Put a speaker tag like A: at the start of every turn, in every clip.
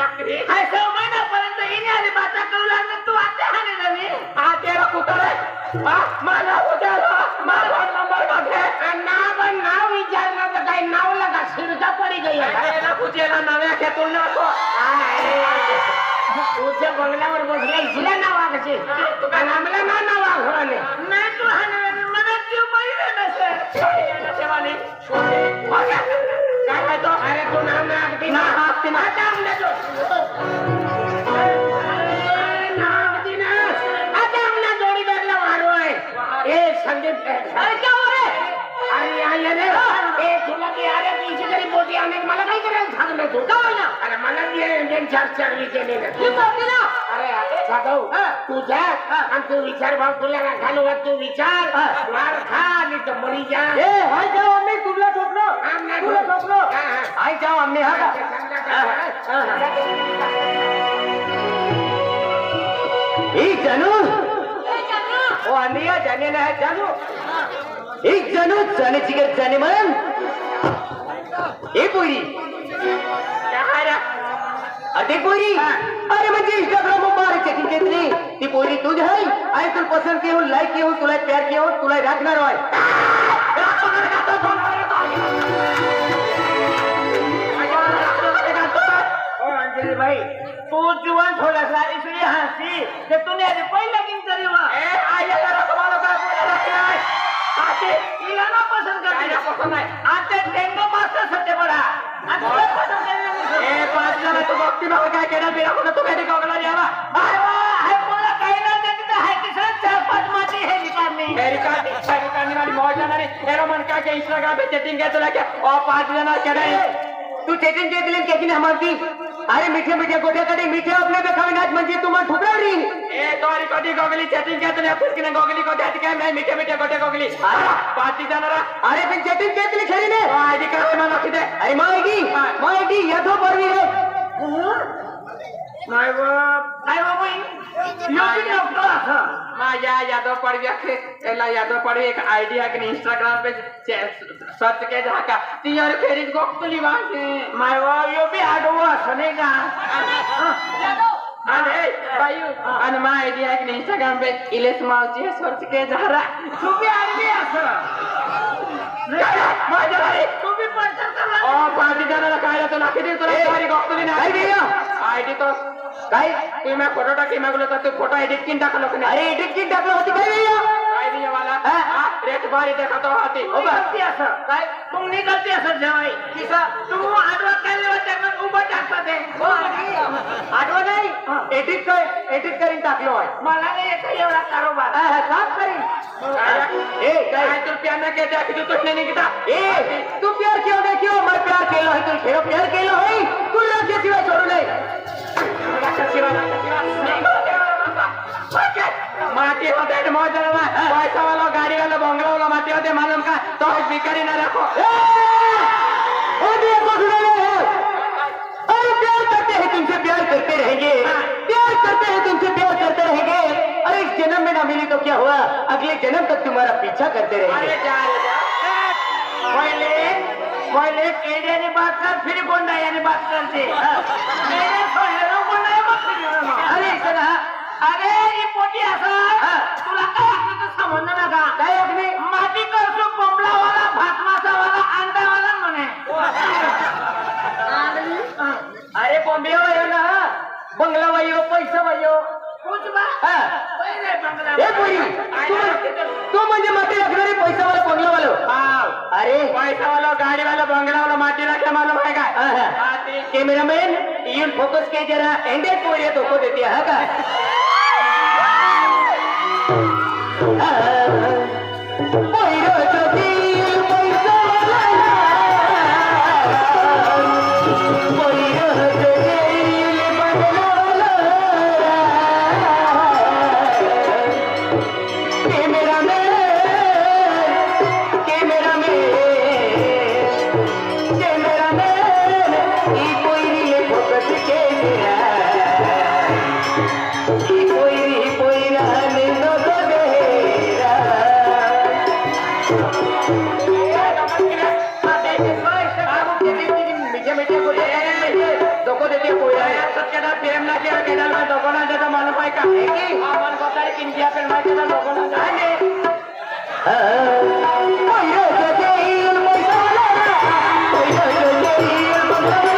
A: महिन्यापर्यंत हिने आली बाता करू लागली, तू आता हाणे नवी.
B: हा तेरा हा मला उद्याला माझा नंबर मागे
A: नाव नाव विचारलं तर काही नाव लगा शिरता पडी गई
B: याला कुचेला नव्या खेतून नको.
A: तुझ्या बंगल्यावर बसल्या इथल्या नावाचे आणि आम्हाला ना नाव आघोराने नाही तू हाणे अरे, क्या हो रे? अरे, या, या रे. ए, तुला ती अरे, तिची तरी मोठी अनेक मला काय करायला सांगलं तू? अरे, मला बी इंडियन चार चारवी केलेलं. अरे, जाधव, तू जा आणि तू विचार भाऊ तुला ना घालू का तू विचार मार खा आणि तर मरी जा
B: हाय जाओ आम्ही तुला ठोकलो
A: आम नाही
B: तुला
A: ठोक.
B: ठोकलो
A: हा, हा.
B: हाय जाओ आम्ही हा का ओ अंधिया जाने ना एक जानू। जाने जिगर जाने मन। ए पोरी अरे पोरी अरे म्हणजे इंस्टाग्राम वर चेकिंग घेतली ती पोरी तुझ आहे आणि तुला पसंत की लाईक की तुला प्यार की तुला राखणार होय
A: तू जीवन छोडस आणि तुझी हसी. ते तुम्ही आधी पहिलं किंग तरी वा.
B: ए. आय तुम्हाला काय
A: ना पसंद
B: कर पसंद आहे
A: आते डेंगो मास्टर सत्य बडा आणि पसंद
B: कर पाच जण तू. भक्ती मला काय केलं? बिना तू काही कोकला
A: द्यावा बाय हाय कोणा काही ना त्याची हाय की हे निकामी हे निकामी
B: हे के इंस्टाग्राम पे चैटिंग के तो लगे ओ पांच जना केड़ा तू चैटिंग के दिले के कि अरे मीठे मीठे गोटे कटे मीठे अपने पे खावे नाच मंजी तुम ठुकरा रही ए तोरी कटी गोगली चैटिंग के तने फिर किने गोगली को देत के मैं मीठे मीठे गोटे गोगली। गॉगली जाना जण अरे फिर चैटिंग के तने खेली ने? हाँ आयडी कार्ड मला रखी दे। अरे मायडी मायडी यथो परवी रे
A: माय बाप नाही बाप योगी डॉक्टर असं
B: माझ्या यादव पडव्या एला यादव पडवे एक आयडिया के इंस्टाग्राम पे सर्च के जाका ती यार फेरीत गोपली वागे
A: माय बाप यो बी आडवं असं नाही का
B: अरे बायू आणि मा आयडिया के इंस्टाग्राम पे इलेस मावची सर्च के जहरा
A: तू बी आडवी असं
B: माझ्या घरी
A: तू बी पडतात का
B: ओ पार्टी जणाला काय तो नाकी दे तुला सारी गोपली ना काय दिया आयडी तो काय? तू मैं फोटो टाकी मागलो तर तू फोटो एडिट किन टाकलो की अरे एडिट किन टाकलो होती काय दिया काय मला? रेट हाती
A: असं. काय? नाही असं किसा? तू आडवा काय त्यांना उभं टाकता ते.
B: आठवण नाही एडिट कर. एडिट करीन टाकलो आहे.
A: मला नाही येत एवढा कारोबार.
B: साफ करीन. ए काय? तू प्यार ना कहते कि तू नहीं किया ए तू प्यार क्यों नहीं क्यों मैं प्यार केलो है तू खेलो प्यार केलो है तू छोड़ू नहीं राखे सिवाय माटी ना का तो भिखारी ना प्यार करते हैं। तुमसे प्यार करते हैं तुमसे प्यार करते रहेंगे अरे इस जन्म में ना मिली तो क्या हुआ अगले जन्म तक तुम्हारा पीछा करते रहेंगे
A: बात कर फिर गोंडा याने बात करते
B: अरे
A: अरे ही पोटी असा. तुला काय असं समजलं ना
B: काय अगदी
A: माती करतो कोंबडावाला भातमासावाला अंडावाला म्हणे.
B: अरे बॉम्बे वायो ना. बंगला वायो पैसा वायो. तू म्हणजे माती लागणारी पैसावाला बंगलावालो अरे. पैसावाला गाडीवाला बंगलावाला माती लागला मालूम आहे काय कॅमेरामॅन येऊन फोकस के जरा एंडे पोरी धोको মাইকা হেকি আমার কথার ইন্ডিয়াতের মাইকা না লোক না জানে ওই রে জয় ইল মইলা ওই রে জয় ইল মইলা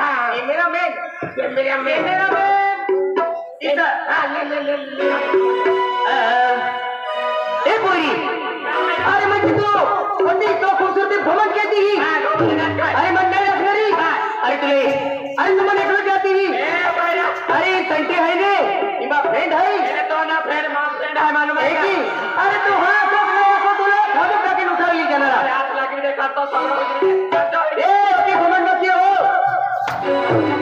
B: हा कॅमेरामॅन कॅमेरामॅन इथं ए पोरी अरे म्हणजे तू कोणती तो खूबसूरती भ्रमण केली ही अरे मंडळी असणारी अरे तुले अरे तू मला एकलं जाती ही अरे संटी आहे ने इमा फ्रेंड आहे तो ना फ्रेंड मा फ्रेंड आहे मालूम की अरे तू हा तो नाही असं तुला खाली टाकीन उठावी जनाला हात लागली ते करतो सगळं ए अति घमंड
C: Thank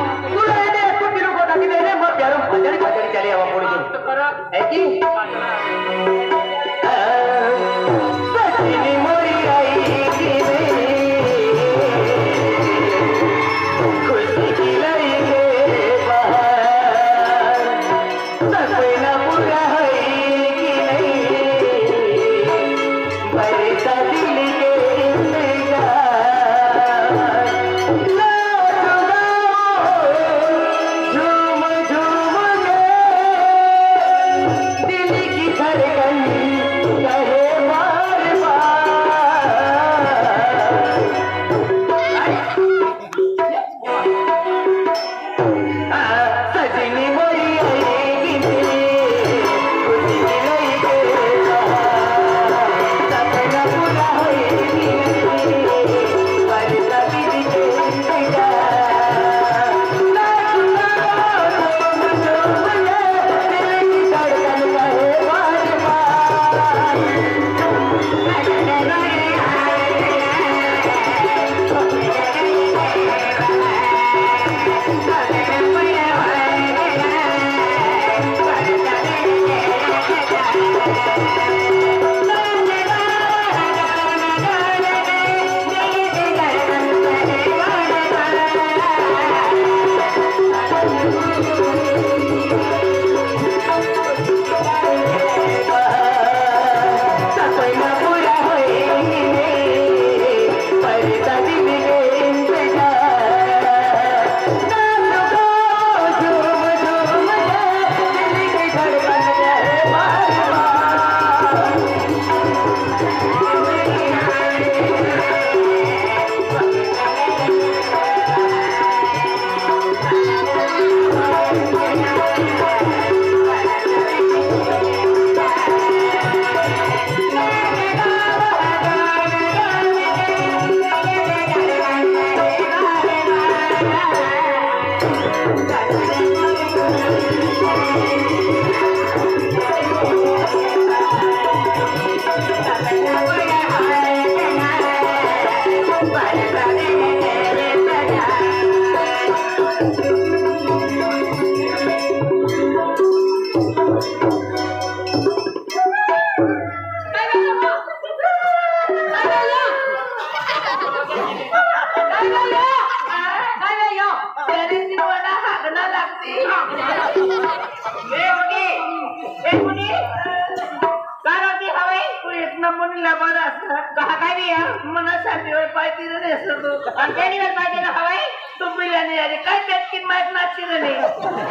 D: या मला साथीवर पाय तिथं नेसतो
C: आणि त्यानीवर पाय त्याला हवाय
D: तू बिर्याणी आली. काय त्यात माहीत नाचची झाली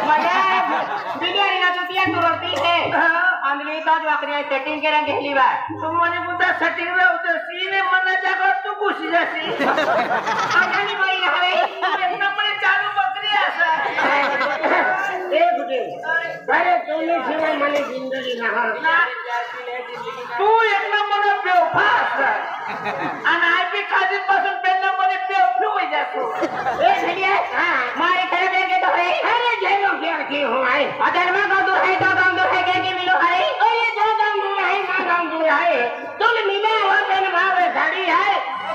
C: माझ्या बिर्याणी ना तुझी तू रोटी ते आम्ही एकाच वाकरी सेटिंग केला घेतली बा
D: तू म्हणे पुन्हा सेटिंग लावतो सीने मनाच्या घर तू खुशी जाशी
C: आणि बाई हवे
D: चालू बकरी असा तू एक नंबर बेवफा असा आणि आय पी खाली पासून पेन नंबर बेवफी होई जातो
C: ए भिडिया मारे खरे पे के तो है
D: अरे जेलो क्या की हो आए
C: अदर में गांव दूर है तो गांव दूर है के के मिलो है
D: अरे जो गांव दूर है ना गांव दूर है तुम मिले हो पेन भाव गाड़ी है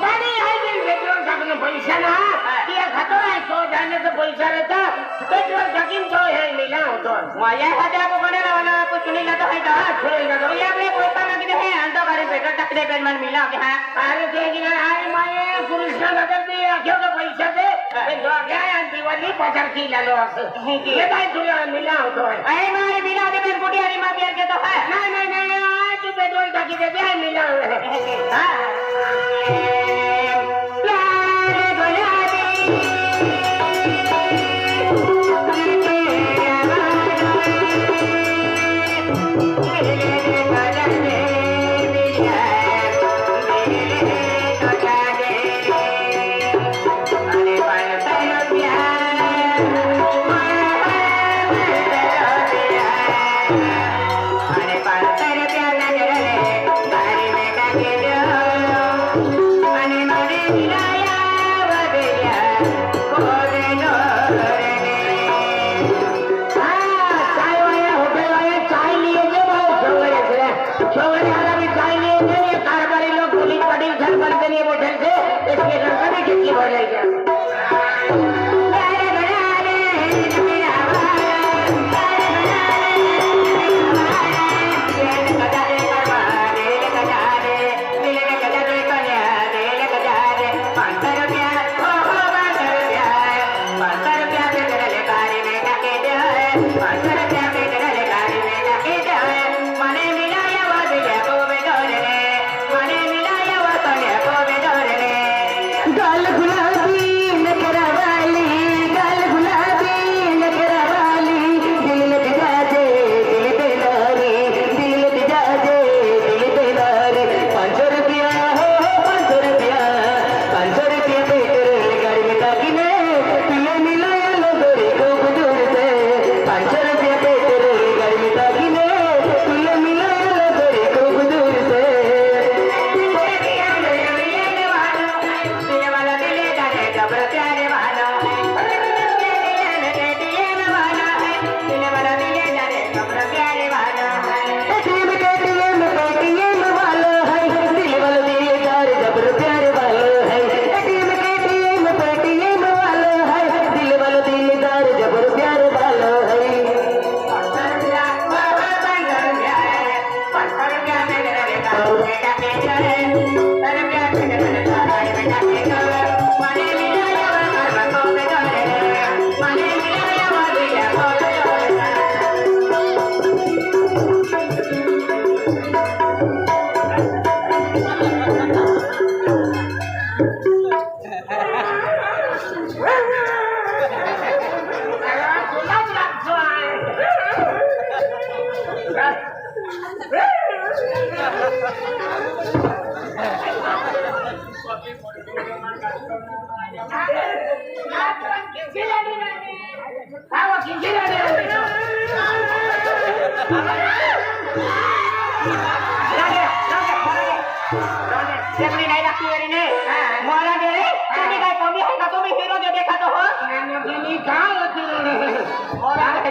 D: गाड़ी है दिन पेट्रोल सकने पैसा ना ये खतो है सो जाने तो पैसा रहता કેટલો જગીમ જો હે લીલા તો વાયા હજા કો મને વાલા કો સુની લા તો હે
C: દા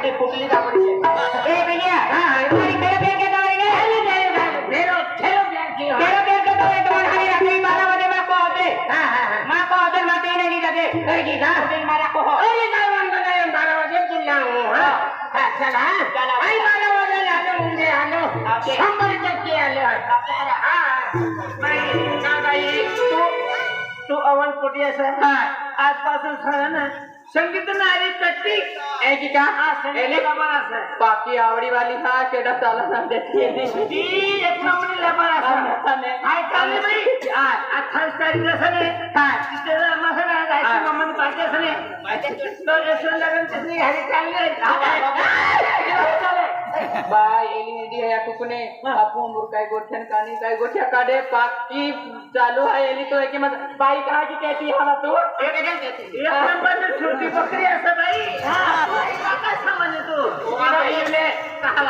C: मोरा कधी फुटली का पडली ए बिलिया तुम्हारी खेळ खेळ के दवाई ने। खेळ खेळ के दवाई तुम्हारी हरी रात्री बारा बजे मा को होते मा को होते मा तीन नहीं लगे दिन मारा को। हो।
D: शंभर टक्के आलं। तू तू अवन पोटी असं
A: आजपासून सण ना संगीत नारी चट्टी
E: ए की का
A: हा संगीत
E: है
A: कि? क्या
E: पापी आवड़ी वाली था केड़ा साला ना देखिए
A: दी एक नंबर लेबर आसा ने हाय काले भाई आ अठल
E: सारी
A: रसने हाय इसे
E: मसना
A: जायची मम्मी पाहिजे असने तो रसन लगन तिसनी घरी चालले.
E: बाय एलईडी ह्या कुकुने. आपण मुर काय गोठ्यान कानी काय गोठ्या काढे पाकी चालू आहे एली तो एक मत बाई कहा की कहती हाला तू.
A: एक नंबर में छोटी बकरी ऐसा बाई. हां. बाई का समझ तू.
E: मेरा ये ले कहा